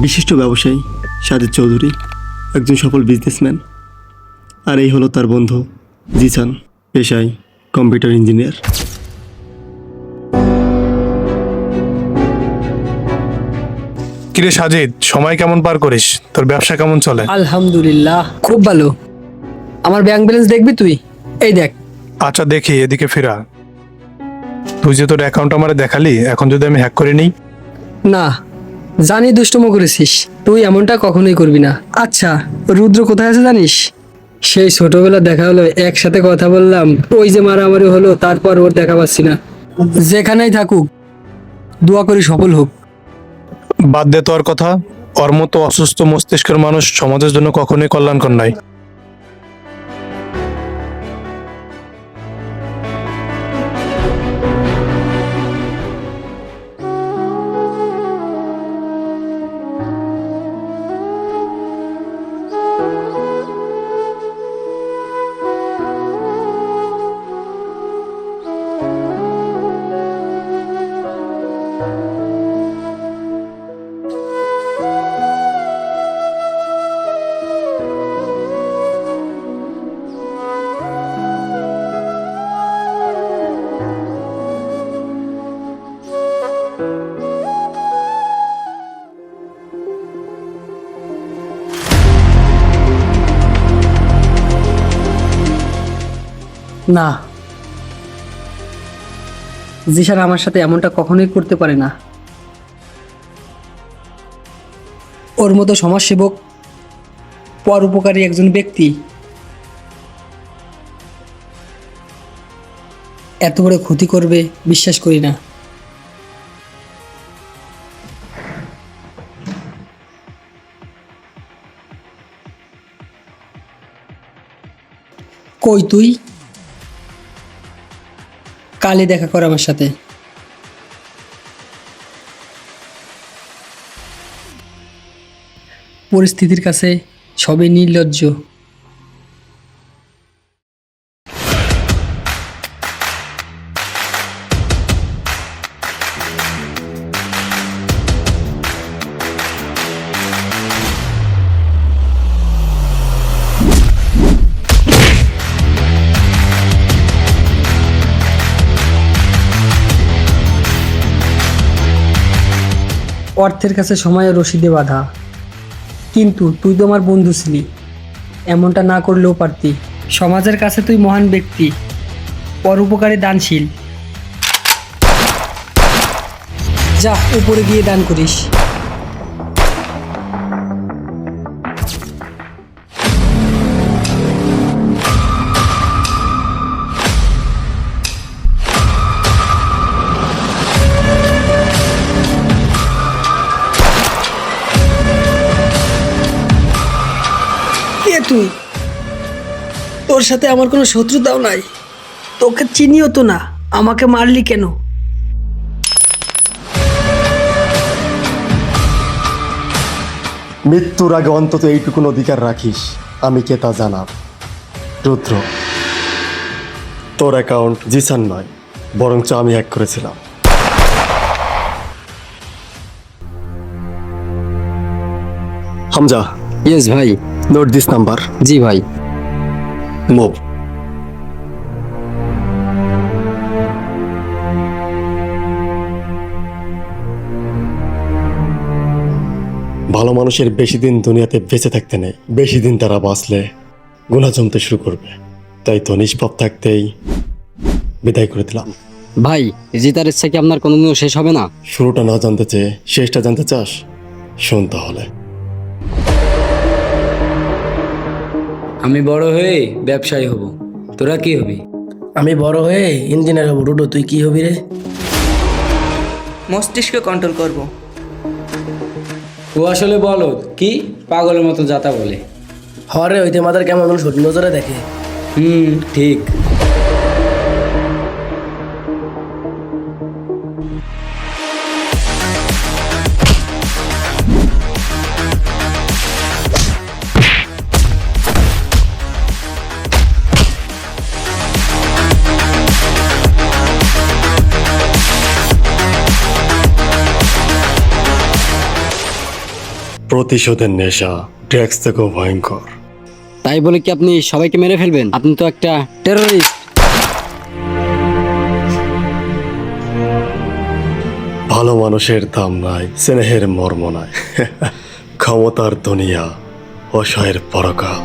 বিশিষ্ট ব্যবসায়ী সাজিদ চৌধুরী একজন সফল বিজনেসম্যান আর এই হলো তার বন্ধু জিসান পেশায় কম্পিউটার ইঞ্জিনিয়ার। কিরে সাজিদ সময় কেমন পার করিস? তোর ব্যবসা কেমন চলে? আলহামদুলিল্লাহ খুব ভালো। আমার ব্যাংক ব্যালেন্স দেখবি তুই? এই দেখ। আচ্ছা দেখি এদিকে ফেরা। তুই যে তোর অ্যাকাউন্ট আমারে দেখালি এখন যদি আমি হ্যাক করে নিই? না জানি দুষ্টমো করেছিস, তুই এমনটা কখনোই করবি না। আচ্ছা রুদ্র কোথায় আছে জানিস? সেই ছোটবেলা দেখা হলো, একসাথে কথা বললাম, ওই যে মারামারি হলো, তারপর ওর দেখা পাচ্ছি না। যেখানেই থাকুক, দোয়া করি সফল হোক। বাদ দে তোর কথা, ওর মতো অসুস্থ মস্তিষ্কের মানুষ সমাজের জন্য কখনোই কল্যাণকর নয়। না। জিশান আমার সাথে এমনটা কখনোই করতে পারে না। ওর মতো সমাজসেবক পরোপকারী একজন ব্যক্তি। এত বড় ক্ষতি করবে, বিশ্বাস করি না। কই তুই? কালই দেখা করো আমার সাথে। পরিস্থিতির কাছে সবই নির্লজ্জ। অর্থের কাছে সময় রশিদে বাধা। কিন্তু তুই তো আমার বন্ধু ছিলি। এমনটা না করলেও পারতি। সমাজের কাছে তুই মহান ব্যক্তি। পরোপকারে দানশীল। যা, উপরে গিয়ে দান করিস। তুই? তোর সাথে আমার কোনো শত্রুতাও নাই। তোকে চিনিও তো না আমাকে মারলি কেন? মৃত্যুর আগে অন্তত এইটুকুন অধিকার রাখিস আমি কে তা জানাব। রুদ্র তোর অ্যাকাউন্ট জিসান নয় বরঞ্চ আমি হ্যাক করেছিলাম। হামজা। ইয়েস ভাই। নোট দিস নাম্বার জি ভাই। মুভ ভালো মানুষের বেশি দিন দুনিয়াতে বেঁচে থাকতে নেই। বেশি দিন তারা বাঁচলে গুণা জমতে শুরু করবে। তাই তো নিষ্পাপ থাকতেই বিদায় করে দিলাম। ভাই জিতার ইচ্ছা কি আপনার কোনোদিনও শেষ হবে না? শুরুটা না জানতে চেয়ে শেষটা জানতে চাস? শোন তাহলে। আমি বড় হয়ে ব্যবসায়ী হব। তোরা কি হবি? আমি বড় হয়ে ইঞ্জিনিয়ার হব। রুডো তুই কি হবি রে? মস্তিষ্ক কন্ট্রোল করব। ও আসলে বলো কি পাগলের মতো যাতা বলে? হরে ওইতে মাদার কেমন মানুষ নজরে দেখে। হুম ঠিক। প্রতিশোধের নেশা ড্রাগস থেকেও ভয়ঙ্কর। তাই বলে কি আপনি সবাইকে মেরে ফেলবেন? আপনি তো একটা টেরোরিস্ট ভালো মানুষের দাম নাই স্নেহের মর্ম নাই। ক্ষমতার দুনিয়া অসহায়ের পরকাল।